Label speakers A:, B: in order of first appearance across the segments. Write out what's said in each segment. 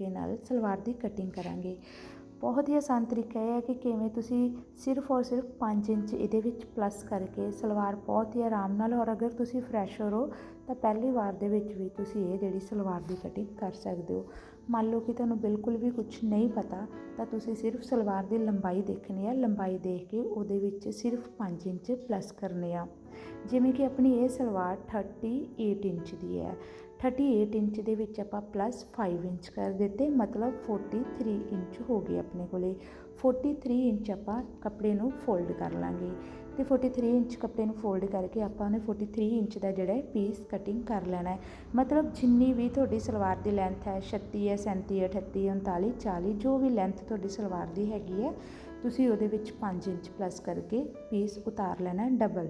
A: ਤਰੀਕੇ ਨਾਲ ਸਲਵਾਰ ਦੀ ਕਟਿੰਗ ਕਰਾਂਗੇ। ਬਹੁਤ ਹੀ ਆਸਾਨ ਤਰੀਕਾ ਇਹ ਹੈ ਕਿ ਕਿਵੇਂ ਤੁਸੀਂ ਸਿਰਫ ਔਰ ਸਿਰਫ 5 ਇੰਚ ਇਹਦੇ ਵਿੱਚ ਪਲੱਸ ਕਰਕੇ ਸਲਵਾਰ ਬਹੁਤ ਹੀ ਆਰਾਮ ਨਾਲ ਔਰ ਅਗਰ ਤੁਸੀਂ ਫਰੈਸ਼ਰ ਹੋ, ਤਾਂ ਪਹਿਲੀ ਵਾਰ ਦੇ ਵਿੱਚ ਵੀ ਤੁਸੀਂ ਇਹ ਜਿਹੜੀ ਸਲਵਾਰ ਦੀ ਕਟਿੰਗ ਕਰ ਸਕਦੇ ਹੋ। ਮੰਨ ਲਓ ਕਿ ਤੁਹਾਨੂੰ ਬਿਲਕੁਲ ਵੀ ਕੁਝ ਨਹੀਂ ਪਤਾ, ਤਾਂ ਤੁਸੀਂ ਸਿਰਫ ਸਲਵਾਰ ਦੀ ਲੰਬਾਈ ਦੇਖਣੀ ਹੈ। ਲੰਬਾਈ ਦੇਖ ਕੇ ਉਹਦੇ ਵਿੱਚ ਸਿਰਫ 5 ਇੰਚ ਪਲੱਸ ਕਰਨੇ ਆ। ਜਿਵੇਂ ਕਿ ਆਪਣੀ ਇਹ ਸਲਵਾਰ 38 ਇੰਚ ਦੀ ਹੈ। 38 ਇੰਚ ਦੇ ਵਿੱਚ ਆਪਾਂ ਪਲੱਸ 5 ਇੰਚ ਕਰ ਦਿੱਤੇ, ਮਤਲਬ 43 ਇੰਚ ਹੋ ਗਏ ਆਪਣੇ ਕੋਲੇ। 43 ਇੰਚ ਆਪਾਂ ਕੱਪੜੇ ਨੂੰ ਫੋਲਡ ਕਰ ਲਾਂਗੇ। ਤੇ 43 ਇੰਚ ਕੱਪੜੇ ਨੂੰ ਫੋਲਡ ਕਰਕੇ ਆਪਾਂ ਨੇ 43 ਇੰਚ ਦਾ ਜਿਹੜਾ ਹੈ ਪੀਸ ਕਟਿੰਗ ਕਰ ਲੈਣਾ ਹੈ। ਮਤਲਬ ਜਿੰਨੀ ਵੀ ਤੁਹਾਡੀ ਸਲਵਾਰ ਦੀ ਲੈਂਥ ਹੈ 36 ਹੈ 37 ਹੈ 38 39 40 ਜੋ ਵੀ ਲੈਂਥ ਤੁਹਾਡੀ ਸਲਵਾਰ ਦੀ ਹੈਗੀ ਹੈ, ਤੁਸੀਂ ਉਹਦੇ ਵਿੱਚ 5 ਇੰਚ ਪਲੱਸ ਕਰਕੇ ਪੀਸ ਉਤਾਰ ਲੈਣਾ ਡਬਲ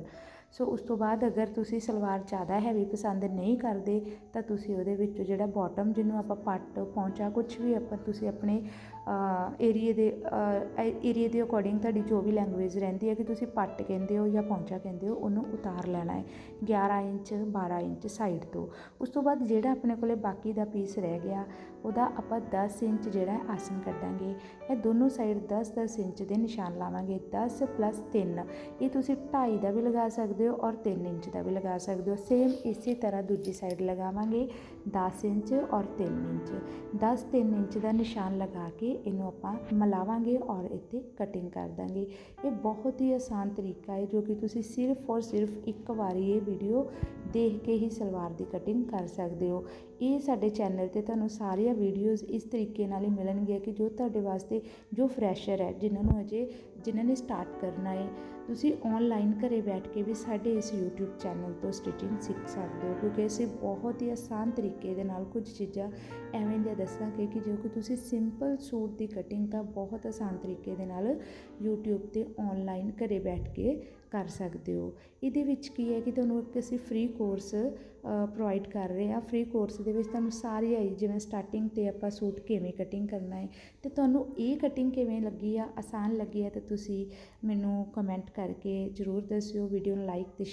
A: ਸੋ ਉਸ ਤੋਂ ਬਾਅਦ ਅਗਰ ਤੁਸੀਂ ਸਲਵਾਰ ਜ਼ਿਆਦਾ ਹੈਵੀ ਪਸੰਦ ਨਹੀਂ ਕਰਦੇ, ਤਾਂ ਤੁਸੀਂ ਉਹਦੇ ਵਿੱਚ ਜਿਹੜਾ ਬਾਟਮ ਜਿਹਨੂੰ ਆਪਾਂ ਪੱਟ ਪਹੁੰਚਾ ਕੁਝ ਵੀ ਆਪਾਂ ਤੁਸੀਂ ਆਪਣੇ ਏਰੀਏ ਦੇ ਏਰੀਏ ਦੇ ਅਕੋਰਡਿੰਗ ਤੁਹਾਡੀ ਜੋ ਵੀ ਲੈਂਗੁਏਜ ਰਹਿੰਦੀ ਹੈ ਕਿ ਤੁਸੀਂ ਪੱਟ ਕਹਿੰਦੇ ਹੋ ਜਾਂ ਪਹੁੰਚਾ ਕਹਿੰਦੇ ਹੋ, ਉਹਨੂੰ ਉਤਾਰ ਲੈਣਾ ਹੈ। 11 ਇੰਚ 12 ਇੰਚ ਸਾਈਡ ਤੋਂ। ਉਸ ਤੋਂ ਬਾਅਦ ਜਿਹੜਾ ਆਪਣੇ ਕੋਲੇ ਬਾਕੀ ਦਾ ਪੀਸ ਰਹਿ ਗਿਆ, ਉਹਦਾ ਆਪਾਂ 10 ਇੰਚ ਜਿਹੜਾ ਆਸਨ ਕੱਢਾਂਗੇ। ਇਹ ਦੋਨੋਂ ਸਾਈਡ 10 10 ਇੰਚ ਦੇ ਨਿਸ਼ਾਨ ਲਾਵਾਂਗੇ 10 ਪਲੱਸ 3 ਇਹ ਤੁਸੀਂ 2.5 ਦਾ ਵੀ ਲਗਾ ਸਕਦੇ ਹੋ ਔਰ 3 ਇੰਚ ਦਾ ਵੀ ਲਗਾ ਸਕਦੇ ਹੋ। ਸੇਮ ਇਸੇ ਤਰ੍ਹਾਂ ਦੂਜੀ ਸਾਈਡ ਲਗਾਵਾਂਗੇ 10 ਇੰਚ ਔਰ 3 ਇੰਚ। 10 3 ਇੰਚ ਦਾ ਨਿਸ਼ਾਨ ਲਗਾ ਕੇ ਇਹਨੂੰ ਆਪਾਂ ਮਿਲਾਵਾਂਗੇ ਔਰ ਇੱਥੇ ਕਟਿੰਗ ਕਰ ਦਾਂਗੇ। ਇਹ ਬਹੁਤ ਹੀ ਆਸਾਨ ਤਰੀਕਾ ਹੈ ਜੋ ਕਿ ਤੁਸੀਂ ਸਿਰਫ ਔਰ ਸਿਰਫ ਇੱਕ ਵਾਰੀ ਇਹ ਵੀਡੀਓ ਦੇਖ ਕੇ ਹੀ ਸਲਵਾਰ ਦੀ ਕਟਿੰਗ ਕਰ ਸਕਦੇ ਹੋ। ਇਹ ਸਾਡੇ ਚੈਨਲ ਤੇ ਤੁਹਾਨੂੰ ਸਾਰੀਆਂ ਵੀਡੀਓਜ਼ ਇਸ ਤਰੀਕੇ ਨਾਲ ਹੀ ਮਿਲਣਗੀਆਂ ਕਿ ਜੋ ਤੁਹਾਡੇ ਵਾਸਤੇ ਜੋ ਫਰੈਸ਼ਰ ਹੈ, ਜਿਨ੍ਹਾਂ ਨੂੰ ਅਜੇ, ਜਿਨ੍ਹਾਂ ਨੇ ਸਟਾਰਟ ਕਰਨਾ ਹੈ। ਤੁਸੀਂ ਆਨਲਾਈਨ ਘਰੇ ਬੈਠ ਕੇ ਵੀ ਸਾਡੇ ਇਸ YouTube ਚੈਨਲ ਤੋਂ ਸਟਿਚਿੰਗ ਸਿੱਖ ਸਕਦੇ ਹੋ, ਕਿਉਂਕਿ ਅਸੀਂ ਬਹੁਤ ਹੀ ਆਸਾਨ ਤਰੀਕੇ ਦੇ ਨਾਲ ਕੁਝ ਚੀਜ਼ਾਂ ਐਵੇਂ ਦੀਆਂ ਦੱਸਾਂਗੇ ਕਿ ਜੋ ਕਿ ਤੁਸੀਂ ਸਿੰਪਲ ਸੂਟ ਦੀ ਕਟਿੰਗ ਤਾਂ ਬਹੁਤ ਆਸਾਨ ਤਰੀਕੇ ਦੇ ਨਾਲ YouTube ਤੇ ਆਨਲਾਈਨ ਘਰੇ ਬੈਠ ਕੇ ਕਰ ਸਕਦੇ ਹੋ। ਇਹਦੇ ਵਿੱਚ ਕੀ ਹੈ ਕਿ ਤੁਹਾਨੂੰ ਇੱਕ ਅਸੀਂ ਫ੍ਰੀ ਕੋਰਸ ਪ੍ਰੋਵਾਈਡ ਕਰ ਰਹੇ ਹਾਂ। ਫ੍ਰੀ ਕੋਰਸ ਦੇ ਵਿੱਚ ਤੁਹਾਨੂੰ ਸਾਰੀ ਆਈ, ਜਿਵੇਂ ਸਟਾਰਟਿੰਗ ਤੇ ਆਪਾਂ ਸੂਟ ਕਿਵੇਂ ਕਟਿੰਗ ਕਰਨਾ ਹੈ। ਤੇ ਤੁਹਾਨੂੰ ਇਹ ਕਟਿੰਗ ਕਿਵੇਂ ਲੱਗੀ ਆ, ਆਸਾਨ ਲੱਗੀ ਆ, ਤੇ ਤੁਸੀਂ ਮੈਨੂੰ ਕਮੈਂਟ ਕਰਕੇ ਜ਼ਰੂਰ ਦੱਸਿਓ। ਵੀਡੀਓ ਨੂੰ ਲਾਈਕ ਤੇ